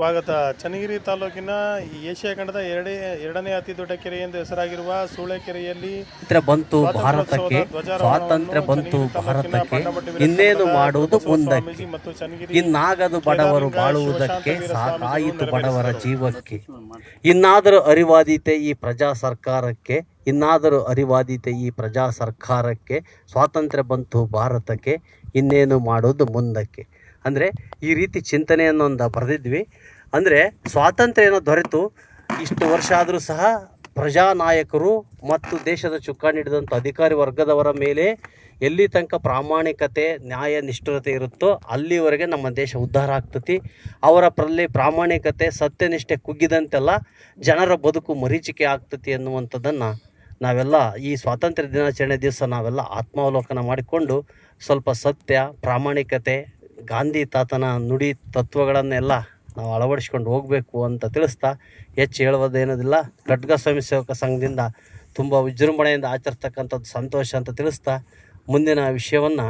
ಸ್ವಾಗತ. ಚನ್ನಗಿರಿ ತಾಲೂಕಿನ ಏಷ್ಯಾ ಖಂಡದ ಎರಡೇ ಎರಡನೇ ಅತಿ ದೊಡ್ಡ ಕೆರೆ ಎಂದು ಹೆಸರಾಗಿರುವ ಸೂಳೆಕೆರೆಯಲ್ಲಿ ಬಂತು ಭಾರತಕ್ಕೆ. ಸ್ವಾತಂತ್ರ್ಯ ಬಂತು ಭಾರತಕ್ಕೆ. ಇನ್ನೇನು ಮಾಡುವುದು ಮುಂದಕ್ಕೆ ಇನ್ನಾಗದು ಬಡವರು ಬಾಳುವುದಕ್ಕೆ ಸಾಕಾಯಿತು ಬಡವರ ಜೀವಕ್ಕೆ. ಇನ್ನಾದರೂ ಅರಿವಾದೀತೆ ಈ ಪ್ರಜಾ ಸರ್ಕಾರಕ್ಕೆ. ಇನ್ನಾದರೂ ಅರಿವಾದೀತೆ ಈ ಪ್ರಜಾ ಸರ್ಕಾರಕ್ಕೆ. ಸ್ವಾತಂತ್ರ್ಯ ಬಂತು ಭಾರತಕ್ಕೆ. ಇನ್ನೇನು ಮಾಡೋದು ಮುಂದಕ್ಕೆ? ಅಂದರೆ ಈ ರೀತಿ ಚಿಂತನೆಯನ್ನು ಒಂದು ಬರೆದಿದ್ವಿ. ಅಂದರೆ ಸ್ವಾತಂತ್ರ್ಯ ಏನೋ ದೊರೆತು. ಇಷ್ಟು ವರ್ಷ ಆದರೂ ಸಹ ಪ್ರಜಾನಾಯಕರು ಮತ್ತು ದೇಶದ ಚುಕ್ಕಾಣಿ ಹಿಡಿದಂಥ ಅಧಿಕಾರಿ ವರ್ಗದವರ ಮೇಲೆ ಎಲ್ಲಿ ತನಕ ಪ್ರಾಮಾಣಿಕತೆ, ನ್ಯಾಯ, ನಿಷ್ಠುರತೆ ಇರುತ್ತೋ ಅಲ್ಲಿವರೆಗೆ ನಮ್ಮ ದೇಶ ಉದ್ಧಾರ ಆಗ್ತತಿ. ಅವರ ಪ್ರಲ್ಲಿ ಪ್ರಾಮಾಣಿಕತೆ, ಸತ್ಯನಿಷ್ಠೆ ಕುಗ್ಗಿದಂತೆಲ್ಲ ಜನರ ಬದುಕು ಮರೀಚಿಕೆ ಆಗ್ತತಿ ಅನ್ನುವಂಥದ್ದನ್ನು ನಾವೆಲ್ಲ ಈ ಸ್ವಾತಂತ್ರ್ಯ ದಿನಾಚರಣೆ ದಿವಸ ನಾವೆಲ್ಲ ಆತ್ಮಾವಲೋಕನ ಮಾಡಿಕೊಂಡು ಸ್ವಲ್ಪ ಸತ್ಯ, ಪ್ರಾಮಾಣಿಕತೆ ಗಾಂಧಿ ತಾತನ ನುಡಿ ತತ್ವಗಳನ್ನೆಲ್ಲ ನಾವು ಅಳವಡಿಸ್ಕೊಂಡು ಹೋಗಬೇಕು ಅಂತ ತಿಳಿಸ್ತಾ ಹೆಚ್ಚು ಹೇಳುವುದೇನೋದಿಲ್ಲ. ಖಡ್ಗ ಸ್ವಾಮಿ ಸೇವಕ ಸಂಘದಿಂದ ತುಂಬ ವಿಜೃಂಭಣೆಯಿಂದ ಆಚರಿಸ್ತಕ್ಕಂಥದ್ದು ಸಂತೋಷ ಅಂತ ತಿಳಿಸ್ತಾ ಮುಂದಿನ ವಿಷಯವನ್ನು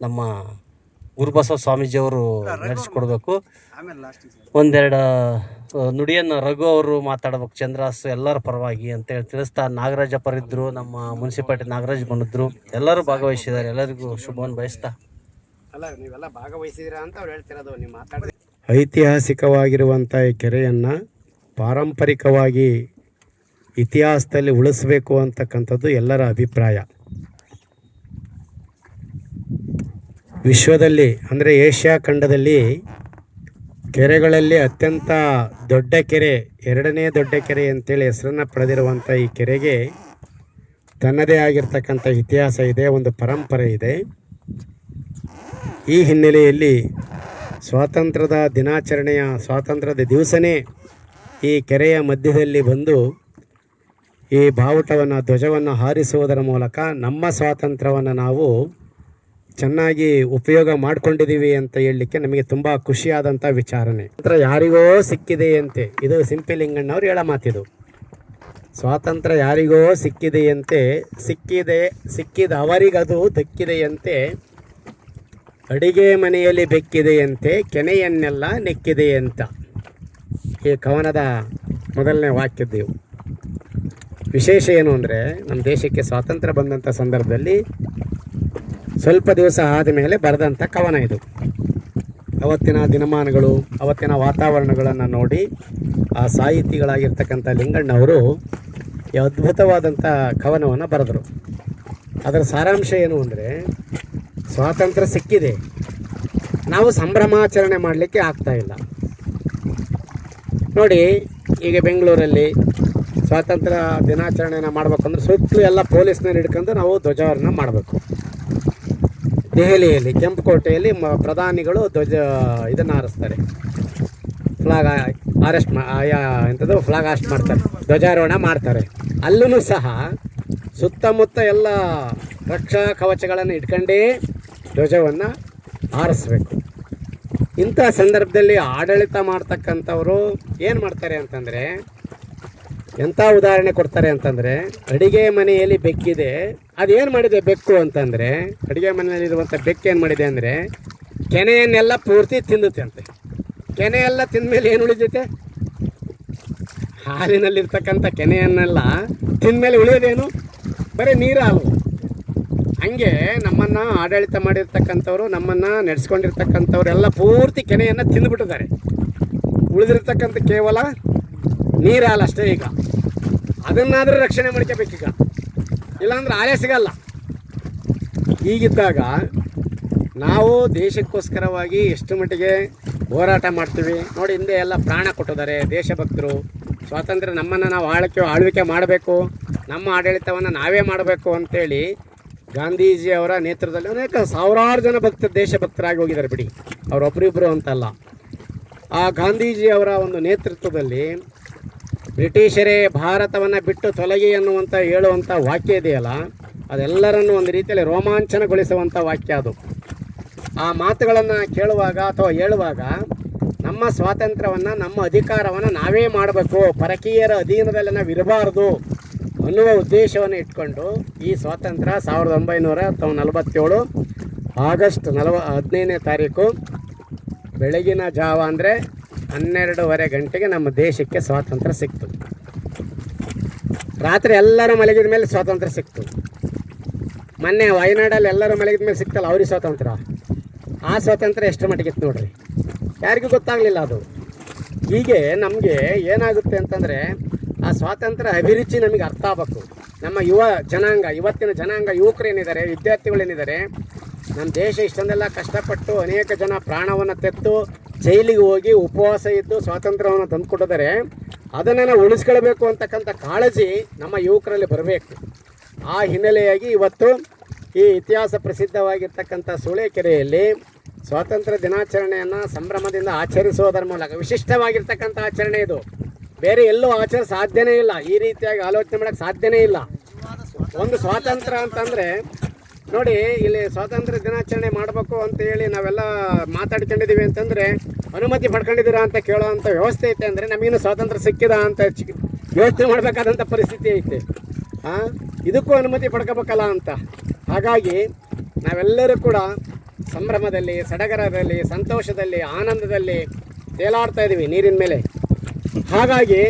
ನಮ್ಮ ಗುರುಬಸವ ಸ್ವಾಮೀಜಿಯವರು ನಡೆಸಿಕೊಡ್ಬೇಕು. ಒಂದೆರಡು ನುಡಿಯನ್ನು ರಘು ಅವರು ಮಾತಾಡ್ಬೇಕು. ಚಂದ್ರಾಸು ಎಲ್ಲರ ಪರವಾಗಿ ಅಂತೇಳಿ ತಿಳಿಸ್ತಾ ನಾಗರಾಜ ಪರಿದ್ರು ನಮ್ಮ ಮುನ್ಸಿಪಾಲ್ಟಿ ನಾಗರಾಜ್ ಬಂದಿದ್ರು. ಎಲ್ಲರೂ ಭಾಗವಹಿಸಿದ್ದಾರೆ. ಎಲ್ಲರಿಗೂ ಶುಭವನ್ನು ಬಯಸ್ತಾ. ಅಲ್ಲ, ನೀವೆಲ್ಲ ಭಾಗವಹಿಸಿದಿರಾ ಅಂತ ಅವ್ರು ಹೇಳ್ತಿರೋದು, ನೀವು ಮಾತಾಡಿದ್ರೆ ಐತಿಹಾಸಿಕವಾಗಿರುವಂಥ ಈ ಕೆರೆಯನ್ನು ಪಾರಂಪರಿಕವಾಗಿ ಇತಿಹಾಸದಲ್ಲಿ ಉಳಿಸಬೇಕು ಅಂತಕ್ಕಂಥದ್ದು ಎಲ್ಲರ ಅಭಿಪ್ರಾಯ. ವಿಶ್ವದಲ್ಲಿ, ಅಂದರೆ ಏಷ್ಯಾ ಖಂಡದಲ್ಲಿ ಕೆರೆಗಳಲ್ಲಿ ಅತ್ಯಂತ ದೊಡ್ಡ ಕೆರೆ, ಎರಡನೇ ದೊಡ್ಡ ಕೆರೆ ಅಂತೇಳಿ ಹೆಸರನ್ನು ಪಡೆದಿರುವಂಥ ಈ ಕೆರೆಗೆ ತನ್ನದೇ ಆಗಿರ್ತಕ್ಕಂಥ ಇತಿಹಾಸ ಇದೆ, ಒಂದು ಪರಂಪರೆ ಇದೆ. ಈ ಹಿನ್ನೆಲೆಯಲ್ಲಿ ಸ್ವಾತಂತ್ರ್ಯದ ದಿನಾಚರಣೆಯ ಸ್ವಾತಂತ್ರ್ಯದ ದಿವಸನೇ ಈ ಕೆರೆಯ ಮಧ್ಯದಲ್ಲಿ ಬಂದು ಈ ಬಾವುಟವನ್ನು, ಧ್ವಜವನ್ನು ಹಾರಿಸುವುದರ ಮೂಲಕ ನಮ್ಮ ಸ್ವಾತಂತ್ರ್ಯವನ್ನು ನಾವು ಚೆನ್ನಾಗಿ ಉಪಯೋಗ ಮಾಡಿಕೊಂಡಿದ್ದೀವಿ ಅಂತ ಹೇಳಲಿಕ್ಕೆ ನಮಗೆ ತುಂಬ ಖುಷಿಯಾದಂಥ ವಿಚಾರನೆ ಸ್ವಾತಂತ್ರ್ಯ ಯಾರಿಗೋ ಸಿಕ್ಕಿದೆಯಂತೆ ಇದು ಸಿಂಪಿಲಿಂಗಣ್ಣವ್ರು ಹೇಳೋ ಮಾತಿದು. ಸ್ವಾತಂತ್ರ್ಯ ಯಾರಿಗೋ ಸಿಕ್ಕಿದೆಯಂತೆ ಸಿಕ್ಕಿದೆ, ಸಿಕ್ಕಿದ ಅವರಿಗದು ದಕ್ಕಿದೆಯಂತೆ ಅಡಿಗೆ ಮನೆಯಲ್ಲಿ ಬೆಕ್ಕಿದೆಯಂತೆ, ಕೆನೆಯನ್ನೆಲ್ಲ ನೆಕ್ಕಿದೆಯಂತ. ಈ ಕವನದ ಮೊದಲನೇ ವಾಕ್ಯದ್ದು ವಿಶೇಷ ಏನು ಅಂದರೆ, ನಮ್ಮ ದೇಶಕ್ಕೆ ಸ್ವಾತಂತ್ರ್ಯ ಬಂದಂಥ ಸಂದರ್ಭದಲ್ಲಿ ಸ್ವಲ್ಪ ದಿವಸ ಆದಮೇಲೆ ಬರೆದಂಥ ಕವನ ಇದು. ಅವತ್ತಿನ ದಿನಮಾನಗಳು, ಅವತ್ತಿನ ವಾತಾವರಣಗಳನ್ನು ನೋಡಿ, ಆ ಸಾಹಿತಿಗಳಾಗಿರ್ತಕ್ಕಂಥ ಲಿಂಗಣ್ಣವರು ಅದ್ಭುತವಾದಂಥ ಕವನವನ್ನು ಬರೆದರು. ಅದರ ಸಾರಾಂಶ ಏನು ಅಂದರೆ ಸ್ವಾತಂತ್ರ್ಯ ಸಿಕ್ಕಿದೆ. ನಾವು ಸಂಭ್ರಮಾಚರಣೆ ಮಾಡಲಿಕ್ಕೆ ಆಗ್ತಾ ಇಲ್ಲ. ನೋಡಿ, ಈಗ ಬೆಂಗಳೂರಲ್ಲಿ ಸ್ವಾತಂತ್ರ್ಯ ದಿನಾಚರಣೆನ ಮಾಡಬೇಕಂದ್ರೆ ಸುತ್ತಲೂ ಎಲ್ಲ ಪೊಲೀಸ್ನಲ್ಲಿ ಹಿಡ್ಕೊಂಡು ನಾವು ಧ್ವಜಾರೋಹಣ ಮಾಡಬೇಕು. ದೆಹಲಿಯಲ್ಲಿ, ಕೆಂಪುಕೋಟೆಯಲ್ಲಿ ಮ, ಪ್ರಧಾನಿಗಳು ಧ್ವಜ, ಇದನ್ನು ಹಾರಿಸ್ತಾರೆ. ಫ್ಲಾಗ್ ಅರೆಸ್ಟ್ ಮಾ ಎಂಥದ್ದು, ಫ್ಲಾಗ್ ಅರೆಸ್ಟ್ ಮಾಡ್ತಾರೆ. ಧ್ವಜಾರೋಹಣ ಮಾಡ್ತಾರೆ. ಅಲ್ಲೂ ಸಹ ಸುತ್ತಮುತ್ತ ಎಲ್ಲ ರಕ್ಷಾ ಕವಚಗಳನ್ನು ಇಟ್ಕೊಂಡೇ ಧ್ವಜವನ್ನು ಹಾರಿಸ್ಬೇಕು. ಇಂಥ ಸಂದರ್ಭದಲ್ಲಿ ಆಡಳಿತ ಮಾಡ್ತಕ್ಕಂಥವರು ಏನು ಮಾಡ್ತಾರೆ ಅಂತಂದರೆ, ಎಂಥ ಉದಾಹರಣೆ ಕೊಡ್ತಾರೆ ಅಂತಂದರೆ, ಅಡಿಗೆ ಮನೆಯಲ್ಲಿ ಬೆಕ್ಕಿದೆ, ಅದೇನು ಮಾಡಿದೆ ಬೆಕ್ಕು ಅಂತಂದರೆ, ಅಡುಗೆ ಮನೆಯಲ್ಲಿರುವಂಥ ಬೆಕ್ಕು ಏನು ಮಾಡಿದೆ ಅಂದರೆ, ಕೆನೆಯನ್ನೆಲ್ಲ ಪೂರ್ತಿ ತಿಂದುತ್ತೆ ಅಂತೆ. ಕೆನೆಯೆಲ್ಲ ಎಲ್ಲ ತಿಂದಮೇಲೆ ಏನು ಉಳಿದೈತೆ ಹಾಲಿನಲ್ಲಿರ್ತಕ್ಕಂಥ ಕೆನೆಯನ್ನೆಲ್ಲ ತಿಂದಮೇಲೆ ಉಳಿಯೋದೇನು? ಬರೀ ನೀರು ಹಾಲು ಹಂಗೆ ನಮ್ಮನ್ನು ಆಡಳಿತ ಮಾಡಿರ್ತಕ್ಕಂಥವ್ರು, ನಮ್ಮನ್ನು ನಡೆಸ್ಕೊಂಡಿರ್ತಕ್ಕಂಥವ್ರೆಲ್ಲ ಪೂರ್ತಿ ಕೆನೆಯನ್ನು ತಿಂದುಬಿಟ್ಟಿದ್ದಾರೆ. ಉಳಿದಿರ್ತಕ್ಕಂಥ ಕೇವಲ ನೀರು ಹಾಲು ಅಷ್ಟೇ ಈಗ. ಅದನ್ನಾದರೂ ರಕ್ಷಣೆ ಮಾಡ್ಕೋಬೇಕೀಗ. ಇಲ್ಲಾಂದ್ರೆ ಆಳೆ ಸಿಗಲ್ಲ. ಹೀಗಿದ್ದಾಗ ನಾವು ದೇಶಕ್ಕೋಸ್ಕರವಾಗಿ ಎಷ್ಟು ಮಟ್ಟಿಗೆ ಹೋರಾಟ ಮಾಡ್ತೀವಿ. ನೋಡಿ, ಹಿಂದೆ ಎಲ್ಲ ಪ್ರಾಣ ಕೊಟ್ಟಿದ್ದಾರೆ. ದೇಶಭಕ್ತರು, ಸ್ವಾತಂತ್ರ್ಯ ನಮ್ಮನ್ನು ನಾವು ಆಳಕ್ಕೆ ಆಳ್ವಿಕೆ ಮಾಡಬೇಕು. ನಮ್ಮ ಆಡಳಿತವನ್ನು ನಾವೇ ಮಾಡಬೇಕು ಅಂತೇಳಿ ಗಾಂಧೀಜಿ ಅವರ ನೇತೃತ್ವದಲ್ಲಿ ಅನೇಕ ಸಾವಿರಾರು ಜನ ಭಕ್ತ ದೇಶಭಕ್ತರಾಗಿ ಹೋಗಿದ್ದಾರೆ ಬಿಡಿ. ಅವರೊಬ್ಬರಿಬ್ಬರು ಅಂತಲ್ಲ ಆ ಗಾಂಧೀಜಿ ಅವರ ಒಂದು ನೇತೃತ್ವದಲ್ಲಿ ಬ್ರಿಟಿಷರೇ ಭಾರತವನ್ನು ಬಿಟ್ಟು ತೊಲಗಿ ಅನ್ನುವಂಥ ಹೇಳುವಂಥ ವಾಕ್ಯ ಇದೆಯಲ್ಲ, ಅದೆಲ್ಲರನ್ನು ಒಂದು ರೀತಿಯಲ್ಲಿ ರೋಮಾಂಚನಗೊಳಿಸುವಂಥ ವಾಕ್ಯ ಅದು. ಆ ಮಾತುಗಳನ್ನು ಕೇಳುವಾಗ ಅಥವಾ ಹೇಳುವಾಗ ನಮ್ಮ ಸ್ವಾತಂತ್ರ್ಯವನ್ನು, ನಮ್ಮ ಅಧಿಕಾರವನ್ನು ನಾವೇ ಮಾಡಬೇಕು, ಪರಕೀಯರ ಅಧೀನದಲ್ಲಿ ನಾವು ಇರಬಾರ್ದು. ಅನ್ನುವ ಉದ್ದೇಶವನ್ನು ಇಟ್ಕೊಂಡು ಈ ಸ್ವಾತಂತ್ರ್ಯ ಸಾವಿರದ ಒಂಬೈನೂರ ತ- ನಲವತ್ತೇಳು ಆಗಸ್ಟ್ ನಲವ, ಹದಿನೈದನೇ ತಾರೀಕು ಬೆಳಗಿನ ಜಾವ ಅಂದರೆ ಹನ್ನೆರಡೂವರೆ ಗಂಟೆಗೆ ನಮ್ಮ ದೇಶಕ್ಕೆ ಸ್ವಾತಂತ್ರ್ಯ ಸಿಕ್ತು. ರಾತ್ರಿ ಎಲ್ಲರೂ ಮಲಗಿದ ಮೇಲೆ ಸ್ವಾತಂತ್ರ್ಯ ಸಿಕ್ತು. ಮೊನ್ನೆ ವಯನಾಡಲ್ಲಿ ಎಲ್ಲರೂ ಮಲಗಿದ ಮೇಲೆ ಸಿಕ್ತಲ್ಲ ಅವ್ರಿಗೆ ಸ್ವಾತಂತ್ರ್ಯ? ಆ ಸ್ವಾತಂತ್ರ್ಯ ಎಷ್ಟು ಮಟ್ಟಿಗಿತ್ತು ನೋಡ್ರಿ? ಯಾರಿಗೂ ಗೊತ್ತಾಗಲಿಲ್ಲ ಅದು. ಹೀಗೆ ನಮಗೆ ಏನಾಗುತ್ತೆ ಅಂತಂದರೆ ಆ ಸ್ವಾತಂತ್ರ್ಯ ಅಭಿರುಚಿ ನಮಗೆ ಅರ್ಥ ಆಗಬೇಕು. ನಮ್ಮ ಯುವ ಜನಾಂಗ, ಇವತ್ತಿನ ಜನಾಂಗ ಯುವಕರೇನಿದ್ದಾರೆ ವಿದ್ಯಾರ್ಥಿಗಳೇನಿದ್ದಾರೆ ನಮ್ಮ ದೇಶ ಇಷ್ಟೊಂದೆಲ್ಲ ಕಷ್ಟಪಟ್ಟು ಅನೇಕ ಜನ ಪ್ರಾಣವನ್ನು ತೆತ್ತು ಜೈಲಿಗೆ ಹೋಗಿ ಉಪವಾಸ ಇದ್ದು ಸ್ವಾತಂತ್ರ್ಯವನ್ನು ತಂದುಕೊಟ್ಟಿದ್ದಾರೆ. ಅದನ್ನು ಉಳಿಸ್ಕೊಳ್ಬೇಕು ಅಂತಕ್ಕಂಥ ಕಾಳಜಿ ನಮ್ಮ ಯುವಕರಲ್ಲಿ ಬರಬೇಕು. ಆ ಹಿನ್ನೆಲೆಯಾಗಿ ಇವತ್ತು ಈ ಇತಿಹಾಸ ಪ್ರಸಿದ್ಧವಾಗಿರ್ತಕ್ಕಂಥ ಸೂಳೆಕೆರೆಯಲ್ಲಿ ಸ್ವಾತಂತ್ರ್ಯ ದಿನಾಚರಣೆಯನ್ನು ಸಂಭ್ರಮದಿಂದ ಆಚರಿಸುವುದರ ಮೂಲಕ, ವಿಶಿಷ್ಟವಾಗಿರ್ತಕ್ಕಂಥ ಆಚರಣೆ ಇದು. ಬೇರೆ ಎಲ್ಲೂ ಆಚರಣೆ ಸಾಧ್ಯನೇ ಇಲ್ಲ. ಈ ರೀತಿಯಾಗಿ ಆಲೋಚನೆ ಮಾಡೋಕ್ಕೆ ಸಾಧ್ಯನೇ ಇಲ್ಲ. ಒಂದು ಸ್ವಾತಂತ್ರ್ಯ ಅಂತಂದರೆ, ನೋಡಿ, ಇಲ್ಲಿ ಸ್ವಾತಂತ್ರ್ಯ ದಿನಾಚರಣೆ ಮಾಡಬೇಕು ಅಂತ ಹೇಳಿ ನಾವೆಲ್ಲ ಮಾತಾಡ್ಕೊಂಡಿದ್ದೀವಿ ಅಂತಂದರೆ, ಅನುಮತಿ ಪಡ್ಕೊಂಡಿದ್ದೀರಾ ಅಂತ ಕೇಳೋವಂಥ ವ್ಯವಸ್ಥೆ ಐತೆ ಅಂದರೆ ನಮಗಿನ್ನು ಸ್ವಾತಂತ್ರ್ಯ ಸಿಕ್ಕಿದ ಅಂತ ವ್ಯವಸ್ಥೆ ಮಾಡಬೇಕಾದಂಥ ಪರಿಸ್ಥಿತಿ ಐತೆ. ಹಾಂ ಇದಕ್ಕೂ ಅನುಮತಿ ಪಡ್ಕೋಬೇಕಲ್ಲ ಅಂತ. ಹಾಗಾಗಿ ನಾವೆಲ್ಲರೂ ಕೂಡ ಸಂಭ್ರಮದಲ್ಲಿ, ಸಡಗರದಲ್ಲಿ, ಸಂತೋಷದಲ್ಲಿ, ಆನಂದದಲ್ಲಿ ತೇಲಾಡ್ತಾ ಇದ್ದೀವಿ ನೀರಿನ ಮೇಲೆ. ಹಾಗಾಗಿ